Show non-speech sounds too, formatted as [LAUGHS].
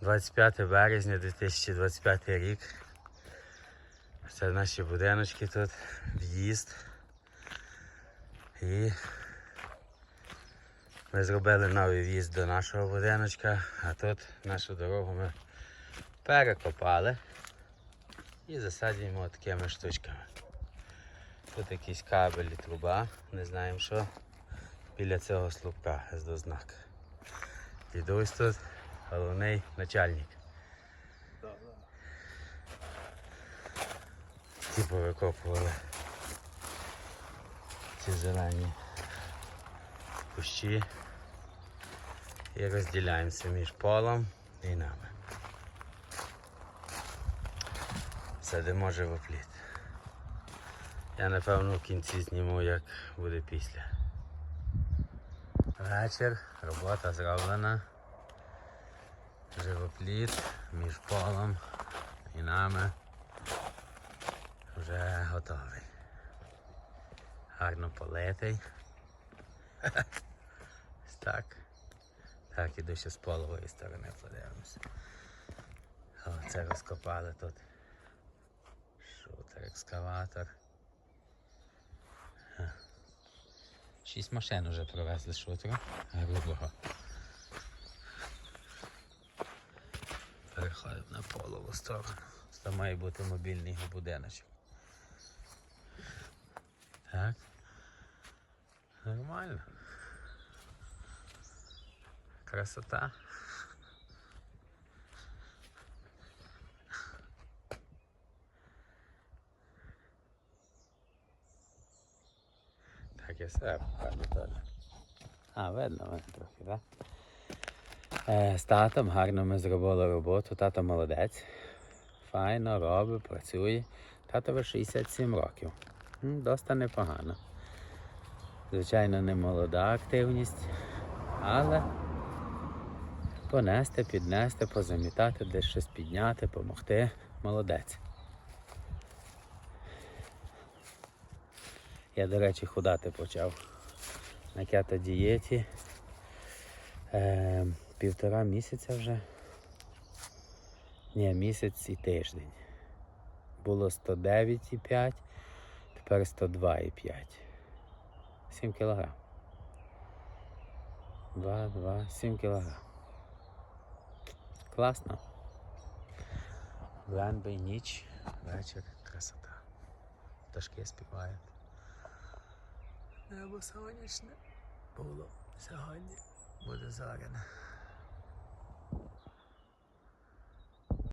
25 березня 2025 рік. Це наші будиночки тут, в'їзд. І ми зробили новий в'їзд до нашого будиночка, а тут нашу дорогу ми перекопали і засаджуємо такими штучками. Тут якийсь кабель і труба, не знаємо що. Біля цього слупка до знака. Дідусь тут головний начальник. Ті повикопували ці зелені кущі і розділяємося між полом і нами. Садимо живопліт. Я напевно в кінці зніму, як буде після. Вечір, робота зроблена. Живопліт між полом і нами вже готовий. Гарно политий. [LAUGHS] Так. Так, іду ще з полової сторони подивимося. О, це розкопали тут. Шутер, екскаватор. Шість машин вже привезли шутеру. Грубого. Переходимо на полову сторону. Це має бути мобільний будиночок. Так. Нормально. Красота. Так, я все покажу теж. А, видно мене трохи, так? Е, з татом гарно ми зробили роботу. Тато молодець. Файно робить, працює. Татові 67 років. Доста непогано. Звичайно, не молода активність, але понести, піднести, позамітати, десь щось підняти, допомогти. Молодець. Я, до речі, худати почав на кето-дієті. Е, півтора місяця вже. Ні, місяць і тиждень. Було 109,5, тепер 102,5. 7 кілограм. 2, 2, 7 кілограм. Класно. Вранбий ніч, вечір, красота. Пташки співають. Небо сонячне було сьогодні. Буде зоряне.